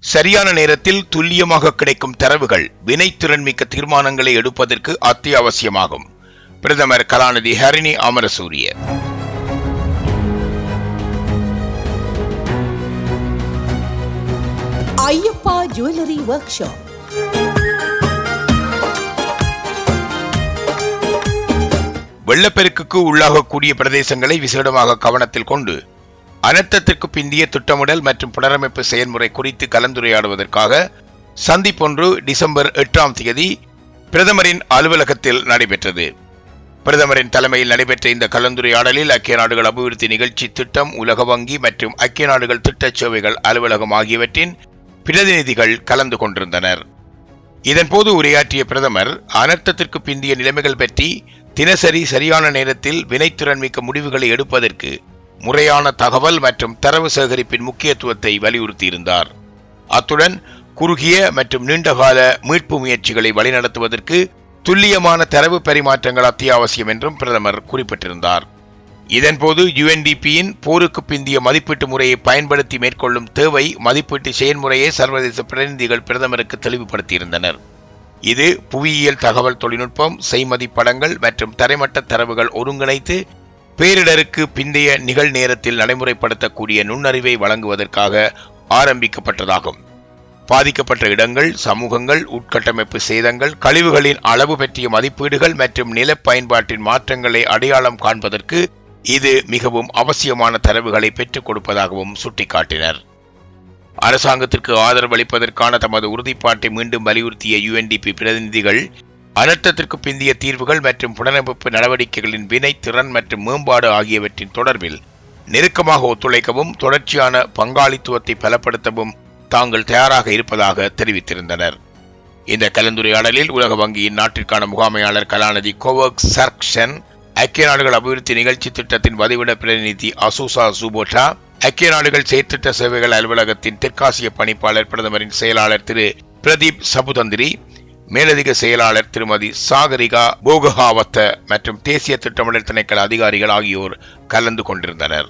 சரியான நேரத்தில் துல்லியமாக கிடைக்கும் தரவுகள் வினைத்திறன்மிக்க தீர்மானங்களை எடுப்பதற்கு அத்தியாவசியமாகும். பிரதமர் கலாநிதி Harini Amarasuriya. Ayyappa jewellery workshop வெள்ளப்பெருக்குக்கு உள்ளாகக்கூடிய பிரதேசங்களை விசேடமாக கவனத்தில் கொண்டு அனர்த்தத்திற்கு பிந்திய திட்டமிடல் மற்றும் புனரமைப்பு செயல்முறை குறித்து கலந்துரையாடுவதற்காக சந்திப்பொன்று டிசம்பர் எட்டாம் தேதி பிரதமரின் அலுவலகத்தில் நடைபெற்றது. பிரதமரின் தலைமையில் நடைபெற்ற இந்த கலந்துரையாடலில் ஐக்கிய நாடுகள் அபிவிருத்தி நிகழ்ச்சி திட்டம் உலக வங்கி மற்றும் ஐக்கிய நாடுகள் திட்டச் சேவைகள் அலுவலகம் ஆகியவற்றின் பிரதிநிதிகள் கலந்து கொண்டிருந்தனர். இதன்போது உரையாற்றிய பிரதமர் அனர்த்தத்திற்கு பிந்திய நிலைமைகள் பற்றி தினசரி சரியான நேரத்தில் வினைத்திறன்மிக்க முடிவுகளை எடுப்பதற்கு முறையான தகவல் மற்றும் தரவு சேகரிப்பின் முக்கியத்துவத்தை வலியுறுத்தியிருந்தார். அத்துடன் குறுகிய மற்றும் நீண்டகால மீட்பு முயற்சிகளை வழிநடத்துவதற்கு துல்லியமான தரவு பரிமாற்றங்கள் அத்தியாவசியம் என்றும் பிரதமர் குறிப்பிட்டிருந்தார். இதன்போது யுஎன்டிபியின் போருக்கு பிந்திய மதிப்பீட்டு முறையை பயன்படுத்தி மேற்கொள்ளும் தேவை மதிப்பீட்டு செயல்முறையை சர்வதேச பிரதிநிதிகள் பிரதமருக்கு தெளிவுபடுத்தியிருந்தனர். இது புவியியல் தகவல் தொழில்நுட்பம் செய்மதிப்படங்கள் மற்றும் தரைமட்ட தரவுகள் ஒருங்கிணைத்து பேரிடருக்கு பிந்தைய நிகழ்நேரத்தில் நடைமுறைப்படுத்தக்கூடிய நுண்ணறிவை வழங்குவதற்காக ஆரம்பிக்கப்பட்டதாகும். பாதிக்கப்பட்ட இடங்கள் சமூகங்கள் உட்கட்டமைப்பு சேதங்கள் கழிவுகளின் அளவு பற்றிய மதிப்பீடுகள் மற்றும் நில பயன்பாட்டின் மாற்றங்களை அடையாளம் காண்பதற்கு இது மிகவும் அவசியமான தரவுகளை பெற்றுக் கொடுப்பதாகவும் சுட்டிக்காட்டினர். அரசாங்கத்திற்கு ஆதரவளிப்பதற்கான தமது உறுதிப்பாட்டை மீண்டும் வலியுறுத்திய யுஎன்டிபி பிரதிநிதிகள் அழுத்தத்திற்கு பிந்திய தீர்வுகள் மற்றும் புனரமைப்பு நடவடிக்கைகளின் வினை திறன் மற்றும் மேம்பாடு ஆகியவற்றின் தொடர்பில் நெருக்கமாக ஒத்துழைக்கவும் தொடர்ச்சியான பங்காளித்துவத்தை பலப்படுத்தவும் தாங்கள் தயாராக இருப்பதாக தெரிவித்திருந்தனர். இந்த கலந்துரையாடலில் உலக வங்கியின் நாட்டிற்கான முகாமையாளர் கலாநிதி கோவக் சர்க்ஷன் ஐக்கிய நாடுகள் அபிவிருத்தி நிகழ்ச்சி திட்டத்தின் வதிவிட பிரதிநிதி அசூசா சுபோட்டா ஐக்கிய நாடுகள் செயற்திட்ட சேவைகள் அலுவலகத்தின் தெற்காசிய பணிப்பாளர் பிரதமரின் செயலாளர் திரு பிரதீப் சபுதந்திரி மேலதிக செயலாளர் திருமதி சாகரிகா போகஹாவத்த மற்றும் தேசிய திட்டமிடல் திணைக்கள அதிகாரிகள் ஆகியோர் கலந்து கொண்டிருந்தனர்.